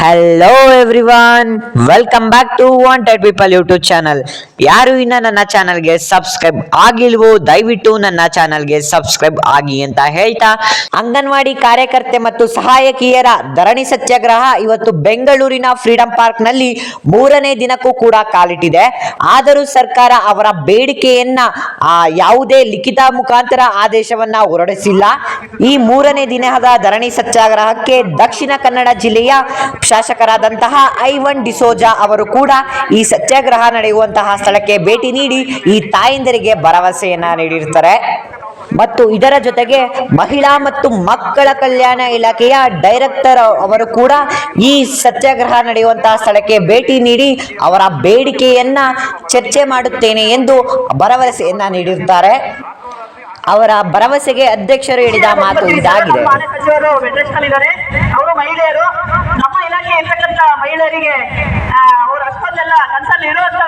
Hello everyone welcome back to wanted people YouTube channel ಯಾರು ಇನ್ನ ನನ್ನ ಚಾನಲ್ಗೆ ಸಬ್ಸ್ಕ್ರೈಬ್ ಆಗಿಲ್ವೋ, ದಯವಿಟ್ಟು ನನ್ನ ಚಾನಲ್ಗೆ ಸಬ್ಸ್ಕ್ರೈಬ್ ಆಗಿ ಅಂತ ಹೇಳ್ತಾ, ಅಂಗನವಾಡಿ ಕಾರ್ಯಕರ್ತೆ ಮತ್ತು ಸಹಾಯಕಿಯರ ಧರಣಿ ಸತ್ಯಾಗ್ರಹ ಇವತ್ತು ಬೆಂಗಳೂರಿನ ಫ್ರೀಡಂ ಪಾರ್ಕ್ನಲ್ಲಿ ಮೂರನೇ ದಿನಕ್ಕೂ ಕೂಡ ಕಾಲಿಟ್ಟಿದೆ. ಆದರೂ ಸರ್ಕಾರ ಅವರ ಬೇಡಿಕೆಯನ್ನ ಯಾವುದೇ ಲಿಖಿತ ಮುಖಾಂತರ ಆದೇಶವನ್ನ ಹೊರಡಿಸಿಲ್ಲ. ಈ ಮೂರನೇ ದಿನದ ಧರಣಿ ಸತ್ಯಾಗ್ರಹಕ್ಕೆ ದಕ್ಷಿಣ ಕನ್ನಡ ಜಿಲ್ಲೆಯ ಶಾಸಕರಾದಂತಹ ಐವನ್ ಡಿಸೋಜಾ ಅವರು ಕೂಡ ಈ ಸತ್ಯಾಗ್ರಹ ನಡೆಯುವಂತಹ ಸ್ಥಳಕ್ಕೆ ಭೇಟಿ ನೀಡಿ ಈ ತಾಯಂದಿರಿಗೆ ಭರವಸೆಯನ್ನ ನೀಡಿರ್ತಾರೆ. ಮತ್ತು ಇದರ ಜೊತೆಗೆ ಮಹಿಳಾ ಮತ್ತು ಮಕ್ಕಳ ಕಲ್ಯಾಣ ಇಲಾಖೆಯ ಡೈರೆಕ್ಟರ್ ಅವರು ಕೂಡ ಈ ಸತ್ಯಾಗ್ರಹ ನಡೆಯುವಂತಹ ಸ್ಥಳಕ್ಕೆ ಭೇಟಿ ನೀಡಿ ಅವರ ಬೇಡಿಕೆಯನ್ನ ಚರ್ಚೆ ಮಾಡುತ್ತೇನೆ ಎಂದು ಭರವಸೆಯನ್ನ ನೀಡಿರುತ್ತಾರೆ ಅವರ ಭರವಸೆಗೆ ಅಧ್ಯಕ್ಷರು ಹೇಳಿದ ಮಾತು ಇದಾಗಿದೆ. ನಮ್ಮ ಇಲಾಖೆ ಇರ್ತಕ್ಕಂಥ ಮಹಿಳೆಯರಿಗೆ ಅವ್ರು ಅಷ್ಟೊಂದೆಲ್ಲ ಕನ್ಸಲ್ಲಿ ಇರುವಂತ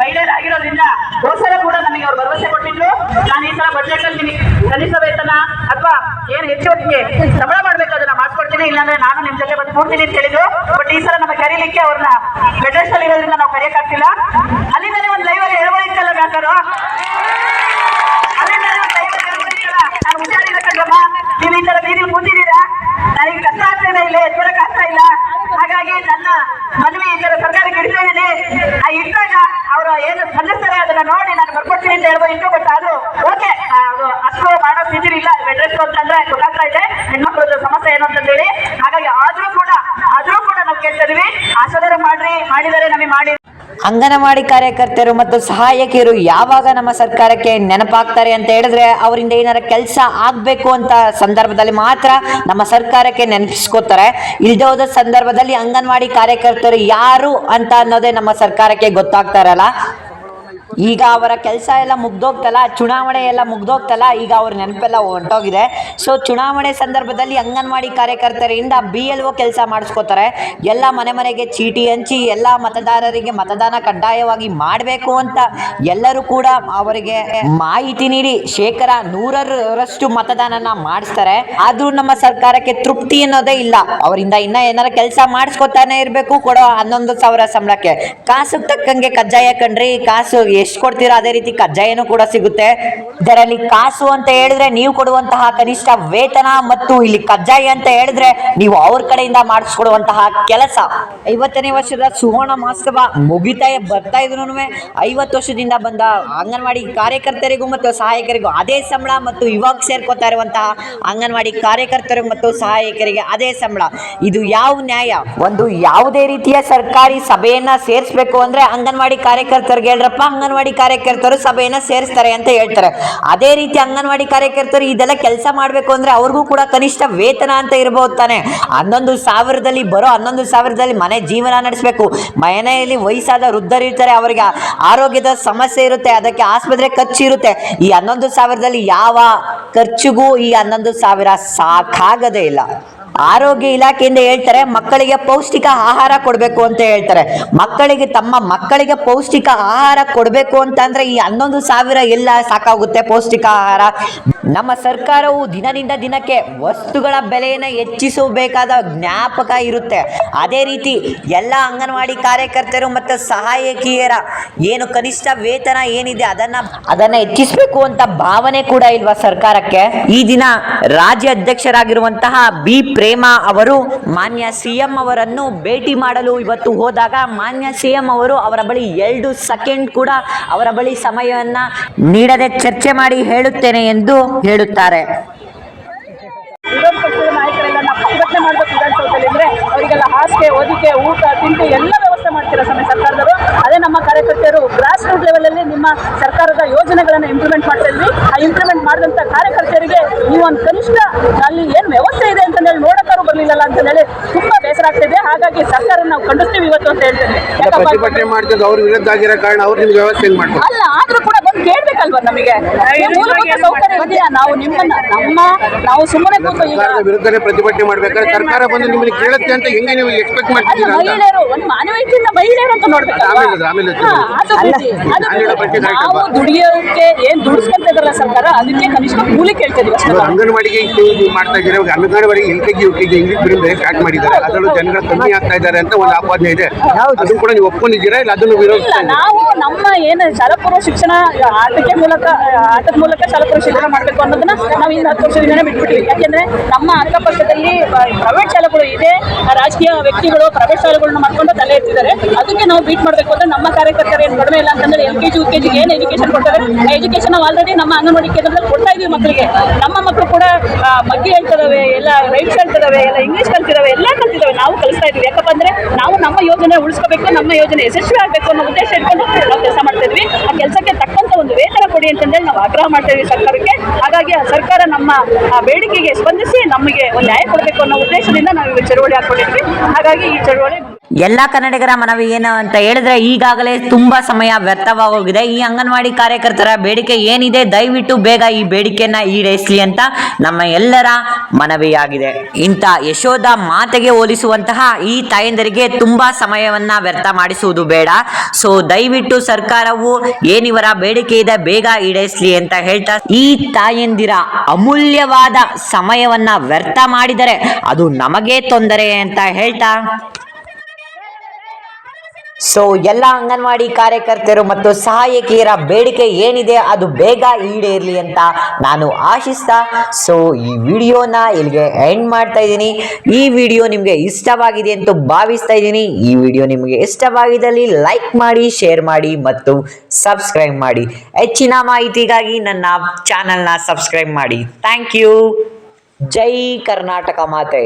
ಮಹಿಳೆಯರಾಗಿರೋದ್ರಿಂದ ಗೋಸರ ಕೂಡ ನಮಗೆ ಅವ್ರು ಭರವಸೆ ಕೊಟ್ಟಿದ್ರು. ನಾನು ಈ ಸಲ ಬಜೆಟ್ ಅಲ್ಲಿ ನಿಮಗೆ ಕನಿಷ್ಠ ವೇತನ ಅಥವಾ ಏನು ಹೆಚ್ಚುವರಿಗೆ ಸಂಬಳ ಮಾಡ್ಬೇಕು ಅದನ್ನ ಮಾಡ್ಕೊಡ್ತೀನಿ, ಇಲ್ಲಾಂದ್ರೆ ನಾನು ನಿಮ್ ಜೊತೆ ಬಂದು ಕೂಡ್ತೀನಿ ಅಂತ ಹೇಳಿದ್ರು. ಬಟ್ ಈ ಸಲ ನಮಗೆ ಕರೀಲಿಕ್ಕೆ ಅವ್ರನ್ನ ಮೆಡ್ರೆಸ್ ಇರೋದ್ರಿಂದ ನಾವು ಕರೆಯಕ್ಕಾಗ್ತಿಲ್ಲ. ಅಲ್ಲಿಂದಲೇ ಒಂದು ಲೈವ್ ಅಲ್ಲಿ ಹೇಳ್ಬೋದಿತ್ತಲ್ಲ ಡಾಕ್ಟರು? ಒಂದು ನಾನು ಹುಷಾರಿಲ್ಲ ನೀವು ಈ ತರ ಬೀದಿ ಕೂತಿದ್ದೀರಾ? ನನಗೆ ಕಷ್ಟ ಆಗ್ತಾ ಇಲ್ಲ ಎಚ್ಚರಕ್ಕೆ ಆಗ್ತಾ ಇಲ್ಲ. ಹಾಗಾಗಿ ನನ್ನ ಮನವಿ ಇದರ ಸರ್ಕಾರ ಇಡ್ತಾ ಆ ಇದ್ದಾಗ ಅವರು ಏನು ಸಲ್ಲಿಸ್ತಾರೆ ಅದನ್ನ ನೋಡಿ ನಾನು ಬರ್ಕೊಡ್ತೀನಿ ಅಂತ ಹೇಳ್ಬೋದಿತ್ತು ಬಟ್ ಅದು ಓಕೆ ಅಷ್ಟು ಮಾಡೋ ಸ್ಥಿತಿ ಇಲ್ಲ. ಬೆಡ್ರೆಸ್ ಅಂತಂದ್ರೆ ಗೊತ್ತಾಗ್ತಾ ಇದೆ. ಹೆಣ್ಮಕ್ಳದ್ದು ಸಮಸ್ಯೆ ಏನು ಅಂತಂದೇಳಿ ಹಾಗಾಗಿ ಆದ್ರೂ ಕೂಡ ಆದ್ರೂ ಕೂಡ ನಾವು ಕೇಳ್ತಾ ಇದೀವಿ. ಮಾಡ್ರಿ, ಮಾಡಿದರೆ ನಮಗೆ ಮಾಡಿ ಅಂಗನವಾಡಿ ಕಾರ್ಯಕರ್ತರು ಮತ್ತು ಸಹಾಯಕಿಯರು ಯಾವಾಗ ನಮ್ಮ ಸರ್ಕಾರಕ್ಕೆ ನೆನಪಾಗ್ತಾರೆ ಅಂತ ಹೇಳಿದ್ರೆ ಅವರಿಂದ ಏನಾರ ಕೆಲಸ ಆಗ್ಬೇಕು ಅಂತ ಸಂದರ್ಭದಲ್ಲಿ ಮಾತ್ರ ನಮ್ಮ ಸರ್ಕಾರಕ್ಕೆ ನೆನಪಿಸ್ಕೋತಾರೆ ಇಲ್ಲದೆ ಹೋದ ಸಂದರ್ಭದಲ್ಲಿ ಅಂಗನವಾಡಿ ಕಾರ್ಯಕರ್ತರು ಯಾರು ಅಂತ ಅನ್ನೋದೇ ನಮ್ಮ ಸರ್ಕಾರಕ್ಕೆ ಗೊತ್ತಾಗ್ತಾ ಇರಲ್ಲ. ಈಗ ಅವರ ಕೆಲಸ ಎಲ್ಲ ಮುಗ್ದೋಗ್ತಲ್ಲ, ಚುನಾವಣೆ ಎಲ್ಲ ಮುಗ್ದೋಗ್ತಲ್ಲ, ಈಗ ಅವ್ರ ನೆನಪೆಲ್ಲ ಹೊಂಟೋಗಿದೆ ಸೊ ಚುನಾವಣೆ ಸಂದರ್ಭದಲ್ಲಿ ಅಂಗನವಾಡಿ ಕಾರ್ಯಕರ್ತರಿಂದ ಬಿ ಎಲ್ ಒ ಕೆಲಸ ಮಾಡಿಸ್ಕೋತಾರೆ. ಎಲ್ಲ ಮನೆ ಮನೆಗೆ ಚೀಟಿ ಹಂಚಿ, ಎಲ್ಲ ಮತದಾರರಿಗೆ ಮತದಾನ ಕಡ್ಡಾಯವಾಗಿ ಮಾಡಬೇಕು ಅಂತ ಎಲ್ಲರೂ ಕೂಡ ಅವರಿಗೆ ಮಾಹಿತಿ ನೀಡಿ ಶೇಕರ ನೂರರಷ್ಟು ಮತದಾನನ ಮಾಡಿಸ್ತಾರೆ. ಆದ್ರೂ ನಮ್ಮ ಸರ್ಕಾರಕ್ಕೆ ತೃಪ್ತಿ ಅನ್ನೋದೇ ಇಲ್ಲ. ಅವರಿಂದ ಇನ್ನ ಏನಾರ ಕೆಲಸ ಮಾಡಿಸ್ಕೊತಾನೆ ಇರಬೇಕು, ಕೊಡೋ ಹನ್ನೊಂದು ಸಾವಿರ ಸಂಬಳಕ್ಕೆ. ಕಾಸು ತಕ್ಕಂಗೆ ಕಜ್ಜಾಯ ಕಣ್ರಿ, ಕಾಸು ಎಷ್ಟು ಕೊಡ್ತೀರಾ? ಅದೇ ರೀತಿ ಕಜ್ಜಾಯನೂ ಕೂಡ ಸಿಗುತ್ತೆ. ಇದರಲ್ಲಿ ಕಾಸು ಅಂತ ಹೇಳಿದ್ರೆ ನೀವು ಕೊಡುವಂತಹ ಕನಿಷ್ಠ ವೇತನ ಮತ್ತು ಇಲ್ಲಿ ಕಜ್ಜಾಯ ಅಂತ ಹೇಳಿದ್ರೆ ನೀವು ಅವ್ರ ಕಡೆಯಿಂದ ಮಾಡಿಸ್ಕೊಡುವಂತಹ ಕೆಲಸ. ಐವತ್ತನೇ ವರ್ಷದ ಸುವರ್ಣ ಮಹೋತ್ಸವ ಮುಗಿತಾ ಬರ್ತಾ ಇದ್ರು ಐವತ್ತು ವರ್ಷದಿಂದ ಬಂದ ಅಂಗನವಾಡಿ ಕಾರ್ಯಕರ್ತರಿಗೂ ಮತ್ತು ಸಹಾಯಕರಿಗೂ ಅದೇ ಸಂಬಳ ಮತ್ತು ಇವಾಗ ಸೇರ್ಕೋತಾ ಇರುವಂತಹ ಅಂಗನವಾಡಿ ಕಾರ್ಯಕರ್ತರು ಮತ್ತು ಸಹಾಯಕರಿಗೆ ಅದೇ ಸಂಬಳ. ಇದು ಯಾವ ನ್ಯಾಯ? ಒಂದು ಯಾವುದೇ ರೀತಿಯ ಸರ್ಕಾರಿ ಸಭೆಯನ್ನ ಸೇರಿಸಬೇಕು ಅಂದ್ರೆ ಅಂಗನವಾಡಿ ಕಾರ್ಯಕರ್ತರಿಗೆ ಹೇಳ್ರಪ್ಪ, ಅಂಗನವಾಡಿ ಕಾರ್ಯಕರ್ತರು ಸಭೆಯನ್ನ ಸೇರಿಸ್ತಾರೆ ಅಂತ ಹೇಳ್ತಾರೆ. ಅದೇ ರೀತಿ ಅಂಗನವಾಡಿ ಕಾರ್ಯಕರ್ತರು ಇದೆಲ್ಲ ಕೆಲಸ ಮಾಡಬೇಕು ಅಂದ್ರೆ ಅವ್ರಿಗೂ ಕೂಡ ಕನಿಷ್ಠ ವೇತನ ಅಂತ ಇರಬಹುದು ತಾನೆ. ಹನ್ನೊಂದು ಸಾವಿರದಲ್ಲಿ ಬರೋ ಹನ್ನೊಂದು ಸಾವಿರದಲ್ಲಿ ಮನೆ ಜೀವನ ನಡೆಸಬೇಕು. ಮನೆಯಲ್ಲಿ ವಯಸ್ಸಾದ ವೃದ್ಧರು ಇರ್ತಾರೆ, ಅವರಿಗೆ ಆರೋಗ್ಯದ ಸಮಸ್ಯೆ ಇರುತ್ತೆ, ಅದಕ್ಕೆ ಆಸ್ಪತ್ರೆ ಖರ್ಚು ಇರುತ್ತೆ. ಈ ಹನ್ನೊಂದು ಸಾವಿರದಲ್ಲಿ ಯಾವ ಖರ್ಚಿಗೂ ಈ ಹನ್ನೊಂದು ಸಾವಿರ ಸಾಕಾಗದೇ ಇಲ್ಲ. ಆರೋಗ್ಯ ಇಲಾಖೆಯಿಂದ ಹೇಳ್ತಾರೆ, ಮಕ್ಕಳಿಗೆ ಪೌಷ್ಟಿಕ ಆಹಾರ ಕೊಡಬೇಕು ಅಂತ ಹೇಳ್ತಾರೆ. ಮಕ್ಕಳಿಗೆ ತಮ್ಮ ಮಕ್ಕಳಿಗೆ ಪೌಷ್ಟಿಕ ಆಹಾರ ಕೊಡಬೇಕು ಅಂತಂದ್ರೆ ಈ ಹನ್ನೊಂದು ಸಾವಿರ ಎಲ್ಲ ಸಾಕಾಗುತ್ತೆ ಪೌಷ್ಟಿಕ ಆಹಾರ. ನಮ್ಮ ಸರ್ಕಾರವು ದಿನದಿಂದ ದಿನಕ್ಕೆ ವಸ್ತುಗಳ ಬೆಲೆಯನ್ನು ಹೆಚ್ಚಿಸಬೇಕಾದ ಜ್ಞಾಪಕ ಇರುತ್ತೆ. ಅದೇ ರೀತಿ ಎಲ್ಲ ಅಂಗನವಾಡಿ ಕಾರ್ಯಕರ್ತರು ಮತ್ತು ಸಹಾಯಕಿಯರ ಏನು ಕನಿಷ್ಠ ವೇತನ ಏನಿದೆ ಅದನ್ನ ಅದನ್ನ ಹೆಚ್ಚಿಸಬೇಕು ಅಂತ ಭಾವನೆ ಕೂಡ ಇಲ್ವಾ ಸರ್ಕಾರಕ್ಕೆ? ಈ ದಿನ ರಾಜ್ಯ ಅಧ್ಯಕ್ಷರಾಗಿರುವಂತಹ ಬಿ ಪ್ರೇಮ ಅವರು ಮಾನ್ಯ ಸಿಎಂ ಅವರನ್ನು ಭೇಟಿ ಮಾಡಲು ಇವತ್ತು ಹೋದಾಗ ಮಾನ್ಯ ಸಿಎಂ ಅವರು ಅವರ ಬಳಿ ಎರಡು ಸೆಕೆಂಡ್ ಕೂಡ ಅವರ ಬಳಿ ಸಮಯವನ್ನ ನೀಡದೆ ಚರ್ಚೆ ಮಾಡಿ ಹೇಳುತ್ತೇನೆ ಎಂದು ಹೇಳುತ್ತಾರೆ. ಅವರಿಗೆಲ್ಲ ಹಾಸಿಗೆ ಓದಿಕೆ ಊಟ, ತಿಂಡಿ ಎಲ್ಲ ವ್ಯವಸ್ಥೆ ಮಾಡ್ತೀರಾ ಸಮಯ ಸರ್ಕಾರದವರು? ಅದೇ ನಮ್ಮ ಕಾರ್ಯಕರ್ತರು ಗ್ರಾಸ್ ರೂಟ್ ಲೆವೆಲ್ ಅಲ್ಲಿ ನಿಮ್ಮ ಸರ್ಕಾರದ ಯೋಜನೆಗಳನ್ನು ಇಂಪ್ಲಿಮೆಂಟ್ ಮಾಡ್ತಾ ಇದ್ವಿ. ಆ ಇಂಪ್ಲಿಮೆಂಟ್ ಮಾಡಿದಂತ ಕಾರ್ಯಕರ್ತರಿಗೆ ಒಂದು ಕನಿಷ್ಠ ಅಲ್ಲಿ ಏನು ವ್ಯವಸ್ಥೆ ಇದೆ ಅಂತ ಹೇಳಿ ನೋಡಕ್ಕಾರು ಬರ್ಲಿಲ್ಲಲ್ಲ ಅಂತ ಹೇಳಿ ತುಂಬಾ ಬೇಸರ ಆಗ್ತಿದೆ ಹಾಗಾಗಿ ಸರ್ಕಾರ ನಾವು ಕಂಡಿಸ್ತೀವಿ ಇವತ್ತು ಅಂತ ಹೇಳ್ತೇನೆ. ಪ್ರತಿಭಟನೆ ಮಾಡ್ತಿದ್ದು ಅವ್ರ ವಿರುದ್ಧ ಆಗಿರೋ ಕಾರಣ ಅವ್ರು ನಿಮ್ಗೆ ವ್ಯವಸ್ಥೆ ಅಲ್ಲ ಆದ್ರೂ ಕೂಡ ಕೇಳ್ಬೇಕಲ್ವಾ ನಮಗೆ? ಮೂಲಭೂತ ಸೌಕರ್ಯ ಇದೆಯಾ ನಾವು ನಿಮ್ಮನ್ನ ನಮ್ಮ ನಾವು ಸುಮ್ಮನೆ ಕೂತು ಈಗ ವಿರುದ್ಧನೇ ಪ್ರತಿಭಟನೆ ಮಾಡ್ಬೇಕಾದ್ರೆ ಸರ್ಕಾರ ಬಂದು ನಿಮ್ಮನ್ನ ಕೇಳುತ್ತೆ ಅಂತ ಹೆಂಗೆ ನೀವು ಎಕ್ಸ್ಪೆಕ್ಟ್ ಮಾಡ್ತಿದ್ದೀರಾ ಮಹಿಳೆಯರು ಒಂದು ಮಾನವೀಯತೆಯಿಂದ ಮಹಿಳೆಯರು ಅಂತ ನೋಡ್ಬೇಕಲ್ವಾ ನಾವು? ದುಡಿಯೋಕೆ ಏನ್ ದುಡಿಸ್ಕೊಂತ ಇದ್ರಲ್ಲ ಸರ್ಕಾರ ಅದಕ್ಕೆ ಕನಿಷ್ಠ ಕೂಲಿ ಕೇಳ್ತಿದ್ವಿ ಅಷ್ಟೇ. ಅಂಗನವಾಡಿಗೆ ಮಾಡ್ತಾ ಇದ್ದಾರೆ? ಅಂಗನವಾಡಿಗೆ L K G U K G English medium start ಮಾಡಿದ್ದಾರೆ. ಅದರಲ್ಲೂ ಜನಗಳು ಕಮ್ಮಿ ಆಗ್ತಾ ಇದ್ದಾರೆ ಅಂತ ಒಂದು ಆಪಾದನೆ ಇದೆ. ಅದನ್ನು ಕೂಡ ನೀವು ಒಪ್ಕೊಂಡಿದ್ದೀರಾ ಇಲ್ಲ ಅದನ್ನು ವಿರೋಧ ವಿರೋಧಿಸ್ತಾ ನಾವು ನಮ್ಮ ಏನು ಶಾಲಾಪೂರ್ವ ಶಿಕ್ಷಣ ಆಟಕ್ಕೆ ಮೂಲಕ ಆಟದ ಮೂಲಕ ಶಾಲಾಪೂರ್ವ ಶಿಕ್ಷಣ ಮಾಡಬೇಕು ಅನ್ನೋದನ್ನ ನಾವು ಇನ್ನು ಹತ್ತು ವರ್ಷದಿಂದನೇ ಬಿಟ್ಬಿಟ್ಟಿವಿ. ಯಾಕೆಂದ್ರೆ ನಮ್ಮ ಅಕ್ಕಪಕ್ಕದಲ್ಲಿ ಪ್ರೈವೇಟ್ ಶಾಲೆಗಳು ಇದೆ. ರಾಜಕೀಯ ವ್ಯಕ್ತಿಗಳು ಪ್ರೈವೇಟ್ ಶಾಲೆಗಳನ್ನ ಮಾಡ್ಕೊಂಡು ತಲೆ ಎತ್ತಿದ್ದಾರೆ. ಅದಕ್ಕೆ ನಾವು ಬೀಟ್ ಮಾಡಬೇಕು ಅಂದ್ರೆ ನಮ್ಮ ಕಾರ್ಯಕರ್ತರು ಏನು ಕಡಿಮೆ ಇಲ್ಲ ಅಂತಂದ್ರೆ L K G U K ಜಿಗೆ ಏನು ಎಜುಕೇಶನ್ ಕೊಡ್ತಾರೆ? ಎಜುಕೇಶನ್ ಆಲ್ರೆಡಿ ನಮ್ಮ ಅಂಗನವಾಡಿ ಕೇಂದ್ರದಲ್ಲಿ ಕೊಡ್ತಾ ಇದೀವಿ ಮಕ್ಕಳಿಗೆ ನಮ್ಮ ಮಕ್ಕಳು ಕೂಡ ಬಗ್ಗೆ ಹೇಳ್ತಿದಾವೆ, ಎಲ್ಲ ರೈಟ್ಸ್ ಹೇಳ್ತಿದಾವೆ, ಎಲ್ಲ ಇಂಗ್ಲಿಷ್ ಕಲ್ತಿದಾವೆ, ಎಲ್ಲ ಕಲ್ತಿದಾವೆ. ನಾವು ಕಲಿಸ್ತಾ ಇದೀವಿ. ಯಾಕಪ್ಪ ಅಂದ್ರೆ ನಾವು ನಮ್ಮ ಯೋಜನೆ ಉಳಿಸ್ಕೋಬೇಕು, ನಮ್ಮ ಯೋಜನೆ ಯಶಸ್ವಿ ಆಗಬೇಕು ಅನ್ನೋ ಉದ್ದೇಶ ಇಟ್ಕೊಂಡು ನಾವು ಕೆಲಸ ಮಾಡ್ತಾ ಇದ್ವಿ. ಆ ಕೆಲಸಕ್ಕೆ ತಕ್ಕಂತ ಒಂದು ವೇತನ ಕೊಡಿ ಅಂತಂದೇಳಿ ನಾವು ಆಗ್ರಹ ಮಾಡ್ತಾ ಇದೀವಿ ಸರ್ಕಾರಕ್ಕೆ. ಹಾಗಾಗಿ ಆ ಸರ್ಕಾರ ನಮ್ಮ, ಆ ಬೇಡಿಕೆಗೆ ಸ್ಪಂದಿಸಿ ನಮಗೆ ಒಂದು ನ್ಯಾಯ ಕೊಡಬೇಕು ಅನ್ನೋ ಉದ್ದೇಶದಿಂದ ನಾವು ಚಳುವಳಿ ಹಾಕೊಂಡಿದ್ವಿ. ಹಾಗಾಗಿ ಈ ಚಳುವಳಿ ಎಲ್ಲ ಕನ್ನಡಿಗರ ಮನವಿ ಏನು ಅಂತ ಹೇಳಿದ್ರೆ ಈಗಾಗಲೇ ತುಂಬಾ ಸಮಯ ವ್ಯರ್ಥವಾಗೋಗಿದೆ. ಈ ಅಂಗನವಾಡಿ ಕಾರ್ಯಕರ್ತರ ಬೇಡಿಕೆ ಏನಿದೆ, ದಯವಿಟ್ಟು ಬೇಗ ಈ ಬೇಡಿಕೆಯನ್ನ ಈಡೇರಿಸಲಿ ಅಂತ ನಮ್ಮ ಎಲ್ಲರ ಮನವಿಯಾಗಿದೆ. ಇಂಥ ಯಶೋಧ ಮಾತೆಗೆ ಹೋಲಿಸುವಂತಹ ಈ ತಾಯಂದರಿಗೆ ತುಂಬಾ ಸಮಯವನ್ನ ವ್ಯರ್ಥ ಮಾಡಿಸುವುದು ಬೇಡ. ಸೊ ದಯವಿಟ್ಟು ಸರ್ಕಾರವು ಏನಿವರ ಬೇಡಿಕೆ ಇದೆ ಬೇಗ ಈಡೇರಿಸಲಿ ಅಂತ ಹೇಳ್ತಾ ಈ ತಾಯಂದಿರ ಅಮೂಲ್ಯವಾದ ಸಮಯವನ್ನ ವ್ಯರ್ಥ ಮಾಡಿದರೆ ಅದು ನಮಗೆ ತೊಂದರೆ ಅಂತ ಹೇಳ್ತಾ ಸೊ ಎಲ್ಲ ಅಂಗನವಾಡಿ ಕಾರ್ಯಕರ್ತರು ಮತ್ತು ಸಹಾಯಕಿಯರ ಬೇಡಿಕೆ ಏನಿದೆ ಅದು ಬೇಗ ಈಡೇರಲಿ ಅಂತ ನಾನು ಆಶಿಸ್ತಾ ಸೊ ಈ ವಿಡಿಯೋನ ಇಲ್ಲಿಗೆ ಎಂಡ್ ಮಾಡ್ತಾ ಇದ್ದೀನಿ. ಈ ವಿಡಿಯೋ ನಿಮಗೆ ಇಷ್ಟವಾಗಿದೆ ಅಂತ ಭಾವಿಸ್ತಾ ಇದ್ದೀನಿ. ಈ ವಿಡಿಯೋ ನಿಮಗೆ ಇಷ್ಟವಾಗಿದ್ದಲ್ಲಿ ಲೈಕ್ ಮಾಡಿ ಶೇರ್ ಮಾಡಿ ಮತ್ತು ಸಬ್ಸ್ಕ್ರೈಬ್ ಮಾಡಿ. ಹೆಚ್ಚಿನ ಮಾಹಿತಿಗಾಗಿ ನನ್ನ ಚಾನಲ್ನ ಸಬ್ಸ್ಕ್ರೈಬ್ ಮಾಡಿ. ಥ್ಯಾಂಕ್ ಯು ಜೈ ಕರ್ನಾಟಕ ಮಾತೆ.